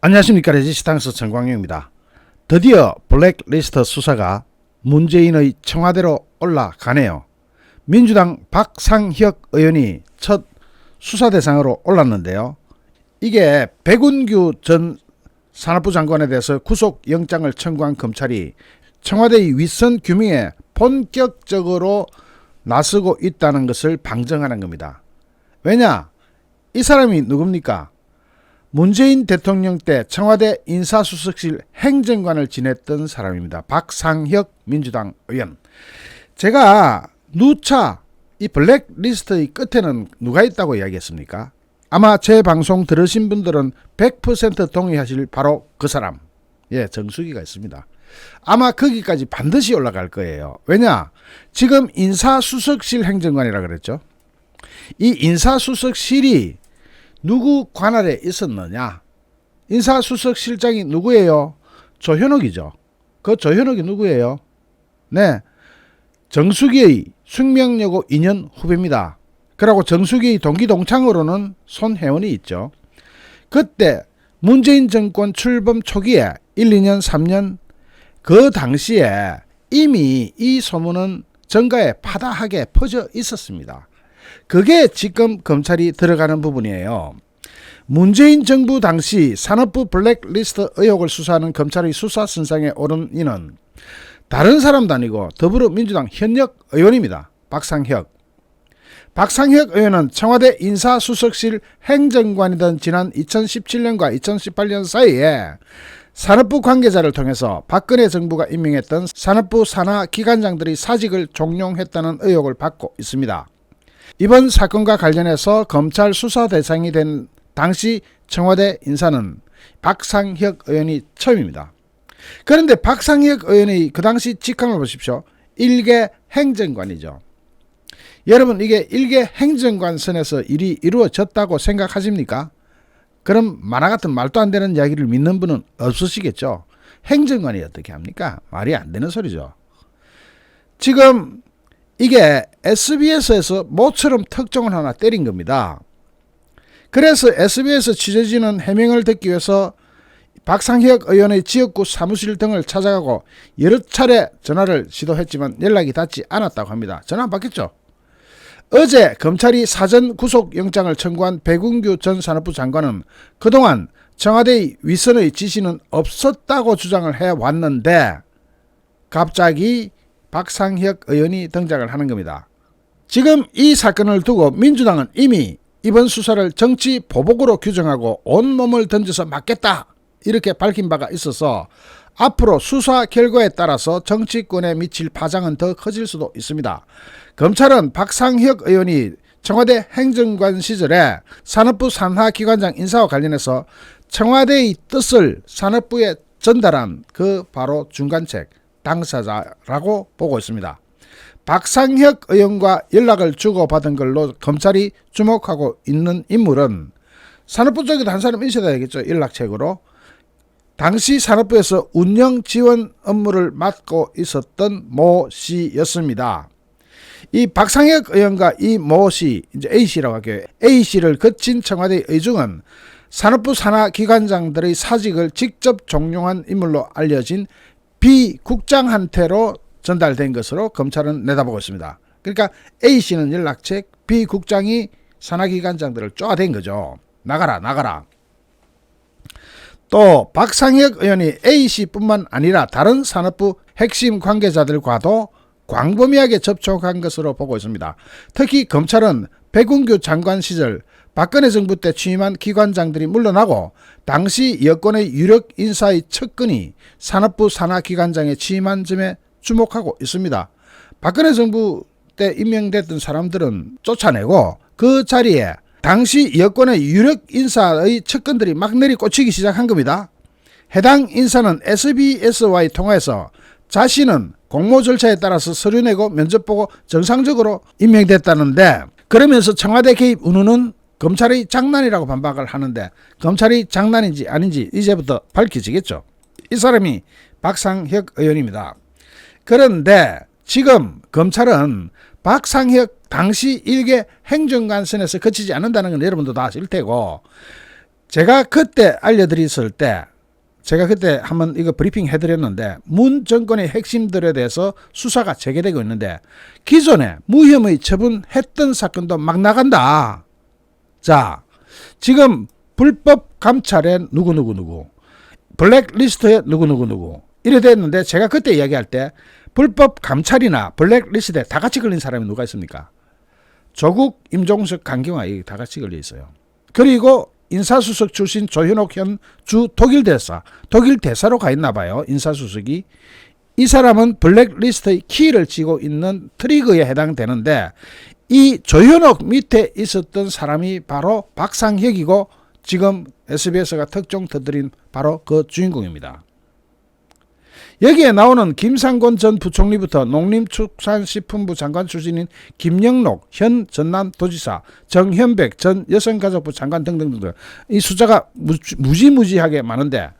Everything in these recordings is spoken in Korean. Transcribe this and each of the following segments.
안녕하십니까 레지스탕스 정광용입니다. 드디어 블랙리스트 수사가 문재인의 청와대로 올라가네요. 민주당 박상혁 의원이 첫 수사 대상으로 올랐는데요. 이게 백운규 전 산업부 장관에 대해서 구속영장을 청구한 검찰이 청와대의 윗선 규명에 본격적으로 나서고 있다는 것을 방증하는 겁니다. 왜냐? 이 사람이 누굽니까? 문재인 대통령 때 청와대 인사수석실 행정관을 지냈던 사람입니다. 박상혁 민주당 의원. 제가 누차 이 블랙리스트의 끝에는 누가 있다고 이야기했습니까? 아마 제 방송 들으신 분들은 100% 동의하실 바로 그 사람. 예, 정수기가 있습니다. 아마 거기까지 반드시 올라갈 거예요. 왜냐? 지금 인사수석실 행정관이라 그랬죠. 이 인사수석실이 누구 관할에 있었느냐? 인사수석실장이 누구예요? 조현옥이죠. 그 조현옥이 누구예요? 네. 정수기의 숙명여고 2년 후배입니다. 그리고 정수기의 동기동창으로는 손혜원이 있죠. 그때 문재인 정권 출범 초기에 1, 2년, 3년 그 당시에 이미 이 소문은 정가에 파다하게 퍼져 있었습니다. 그게 지금 검찰이 들어가는 부분이에요. 문재인 정부 당시 산업부 블랙리스트 의혹을 수사하는 검찰의 수사 선상에 오른 이는 다른 사람도 아니고 더불어민주당 현역 의원입니다. 박상혁. 박상혁 의원은 청와대 인사수석실 행정관이던 지난 2017년과 2018년 사이에 산업부 관계자를 통해서 박근혜 정부가 임명했던 산업부 산하 기관장들이 사직을 종용했다는 의혹을 받고 있습니다. 이번 사건과 관련해서 검찰 수사 대상이 된 당시 청와대 인사는 박상혁 의원이 처음입니다. 그런데 박상혁 의원의 그 당시 직함을 보십시오. 일개 행정관이죠. 여러분 이게 일개 행정관 선에서 일이 이루어졌다고 생각하십니까? 그럼 만화 같은 말도 안 되는 이야기를 믿는 분은 없으시겠죠. 행정관이 어떻게 합니까? 말이 안 되는 소리죠. 지금 이게 SBS에서 모처럼 특종을 하나 때린 겁니다. 그래서 SBS 취재진은 해명을 듣기 위해서 박상혁 의원의 지역구 사무실 등을 찾아가고 여러 차례 전화를 시도했지만 연락이 닿지 않았다고 합니다. 전화 안 받겠죠? 어제 검찰이 사전 구속영장을 청구한 백운규 전 산업부 장관은 그동안 청와대의 윗선의 지시는 없었다고 주장을 해왔는데 갑자기 박상혁 의원이 등장을 하는 겁니다. 지금 이 사건을 두고 민주당은 이미 이번 수사를 정치 보복으로 규정하고 온몸을 던져서 막겠다 이렇게 밝힌 바가 있어서 앞으로 수사 결과에 따라서 정치권에 미칠 파장은 더 커질 수도 있습니다. 검찰은 박상혁 의원이 청와대 행정관 시절에 산업부 산하기관장 인사와 관련해서 청와대의 뜻을 산업부에 전달한 그 바로 중간책 당사자라고 보고 있습니다. 박상혁 의원과 연락을 주고받은 걸로 검찰이 주목하고 있는 인물은 산업부 쪽에도 한 사람 있어야 되겠죠. 연락책으로. 당시 산업부에서 운영 지원 업무를 맡고 있었던 모 씨였습니다. 이 박상혁 의원과 이 모 씨, 이제 A 씨라고 할게요. A 씨를 거친 청와대 의중은 산업부 산하 기관장들의 사직을 직접 종용한 인물로 알려진 B 국장한테로 전달된 것으로 검찰은 내다보고 있습니다. 그러니까 A 씨는 연락책, B 국장이 산하기관장들을 쪼아댄 거죠. 나가라, 나가라. 또 박상혁 의원이 A 씨뿐만 아니라 다른 산업부 핵심 관계자들과도 광범위하게 접촉한 것으로 보고 있습니다. 특히 검찰은 백운규 장관 시절 박근혜 정부 때 취임한 기관장들이 물러나고 당시 여권의 유력 인사의 측근이 산업부 산하기관장에 취임한 점에 주목하고 있습니다. 박근혜 정부 때 임명됐던 사람들은 쫓아내고 그 자리에 당시 여권의 유력 인사의 측근들이 막 내리꽂히기 시작한 겁니다. 해당 인사는 SBS와의 통화에서 자신은 공모 절차에 따라서 서류 내고 면접 보고 정상적으로 임명됐다는데 그러면서 청와대 개입 운운은 검찰의 장난이라고 반박을 하는데 검찰이 장난인지 아닌지 이제부터 밝혀지겠죠. 이 사람이 박상혁 의원입니다. 그런데 지금 검찰은 박상혁 당시 일개 행정관 선에서 거치지 않는다는 건 여러분도 다 아실 테고 제가 그때 알려드렸을 때 제가 그때 한번 이거 브리핑 해드렸는데 문 정권의 핵심들에 대해서 수사가 재개되고 있는데 기존에 무혐의 처분했던 사건도 막 나간다. 자, 지금 불법 감찰에 누구 누구 누구, 블랙리스트에 누구 누구 누구 이래 됐는데 제가 그때 이야기할 때 불법 감찰이나 블랙리스트에 다 같이 걸린 사람이 누가 있습니까? 조국, 임종석, 강경화 이다 같이 걸려 있어요. 그리고 인사수석 출신 조현옥 현 주 독일 대사, 독일 대사로 가 있나 봐요. 인사수석이. 이 사람은 블랙리스트의 키를 쥐고 있는 트리거에 해당되는데 이 조현옥 밑에 있었던 사람이 바로 박상혁이고 지금 SBS가 특종 터뜨린 바로 그 주인공입니다. 여기에 나오는 김상곤 전 부총리부터 농림축산식품부 장관 출신인 김영록 현 전남도지사, 정현백 전 여성가족부 장관 등등등 이 숫자가 무지- 무지무지하게 많은데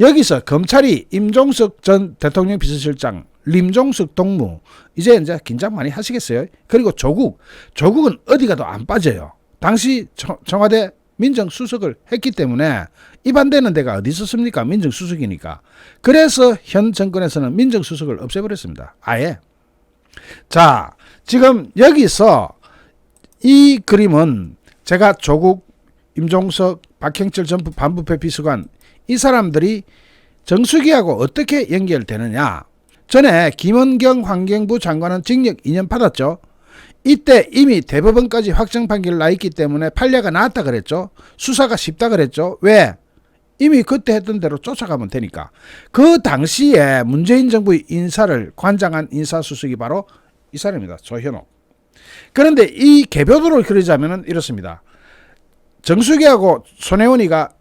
여기서 검찰이 임종석 전 대통령 비서실장, 림종석 동무 이제 이제 긴장 많이 하시겠어요. 그리고 조국, 조국은 어디 가도 안 빠져요. 당시 청- 청와대 민정수석을 했기 때문에 입안되는 데가 어디 있었습니까? 민정수석이니까. 그래서 현 정권에서는 민정수석을 없애버렸습니다. 아예. 자, 지금 여기서 이 그림은 제가 조국, 임종석, 박형철 전 반부패 비서관 이 사람들이 정수기하고 어떻게 연결되느냐. 전에 김원경 환경부 장관은 징역 2년 받았죠. 이때 이미 대법원까지 확정 판결 나 있기 때문에 판례가 나왔다 그랬죠. 수사가 쉽다 그랬죠. 왜? 이미 그때 했던 대로 쫓아가면 되니까. 그 당시에 문재인 정부의 인사를 관장한 인사수석이 바로 이 사람입니다. 조현옥. 그런데 이 개별도로 그러자면은 이렇습니다. 정수기하고 손혜원이가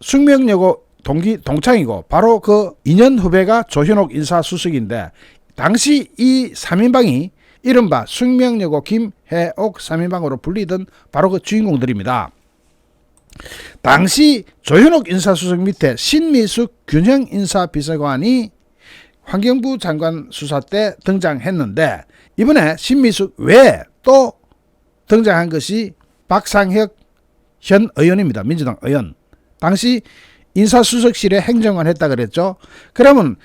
숙명여고 동기 동창이고 바로 그 2년 후배가 조현옥 인사수석인데 당시 이 3인방이 이른바 숙명여고 김해옥 3인방으로 불리던 바로 그 주인공들입니다. 당시 조현옥 인사수석 밑에 신미숙 균형 인사비서관이 환경부 장관 수사 때 등장했는데 이번에 신미숙 외에 또 등장한 것이 박상혁 현 의원입니다. 민주당 의원. 당시 인사수석실에 행정관 했다 그랬죠. 그러면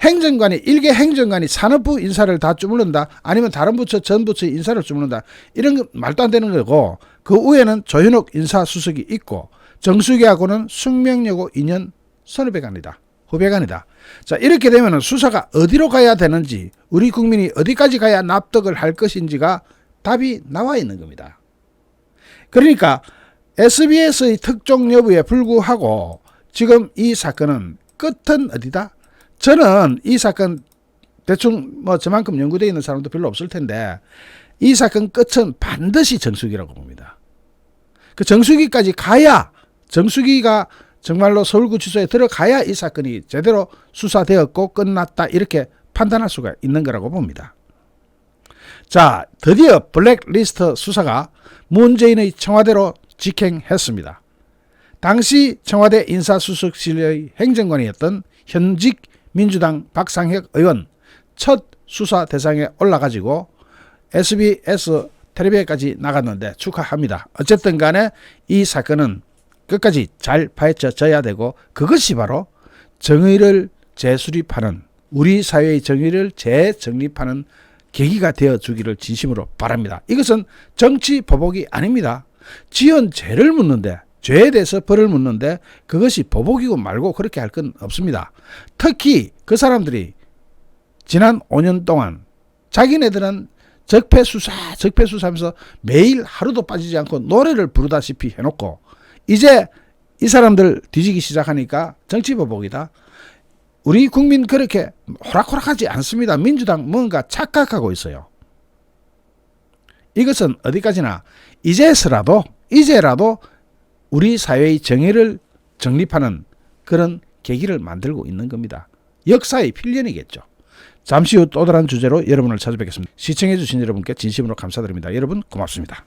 행정관이 일개 행정관이 산업부 인사를 다 주무른다 아니면 다른 부처 전 부처 인사를 주무른다 이런 거 말도 안 되는 거고 그 위에는 조현옥 인사수석이 있고 정수기하고는 숙명여고 2년 선후배관이다. 후배관이다. 자 이렇게 되면 수사가 어디로 가야 되는지 우리 국민이 어디까지 가야 납득을 할 것인지가 답이 나와 있는 겁니다. 그러니까 SBS의 특종 여부에 불구하고 지금 이 사건은 끝은 어디다? 저는 이 사건 대충 뭐 저만큼 연구되어 있는 사람도 별로 없을 텐데 이 사건 끝은 반드시 정수기라고 봅니다. 그 정수기까지 가야 정수기가 정말로 서울구치소에 들어가야 이 사건이 제대로 수사되었고 끝났다 이렇게 판단할 수가 있는 거라고 봅니다. 자, 드디어 블랙리스트 수사가 문재인의 청와대로 직행했습니다. 당시 청와대 인사수석실의 행정관이었던 현직 민주당 박상혁 의원 첫 수사 대상에 올라가지고 SBS 텔레비에까지 나갔는데 축하합니다. 어쨌든 간에 이 사건은 끝까지 잘 파헤쳐져야 되고 그것이 바로 정의를 재수립하는 우리 사회의 정의를 재정립하는 계기가 되어 주기를 진심으로 바랍니다. 이것은 정치 보복이 아닙니다. 지은 죄를 묻는데 죄에 대해서 벌을 묻는데 그것이 보복이고 말고 그렇게 할 건 없습니다. 특히 그 사람들이 지난 5년 동안 자기네들은 적폐수사, 적폐수사하면서 매일 하루도 빠지지 않고 노래를 부르다시피 해놓고 이제 이 사람들 뒤지기 시작하니까 정치보복이다. 우리 국민 그렇게 호락호락하지 않습니다. 민주당 뭔가 착각하고 있어요. 이것은 어디까지나 이제서라도 이제라도 우리 사회의 정의를 정립하는 그런 계기를 만들고 있는 겁니다. 역사의 필연이겠죠. 잠시 후 또 다른 주제로 여러분을 찾아뵙겠습니다. 시청해주신 여러분께 진심으로 감사드립니다. 여러분 고맙습니다.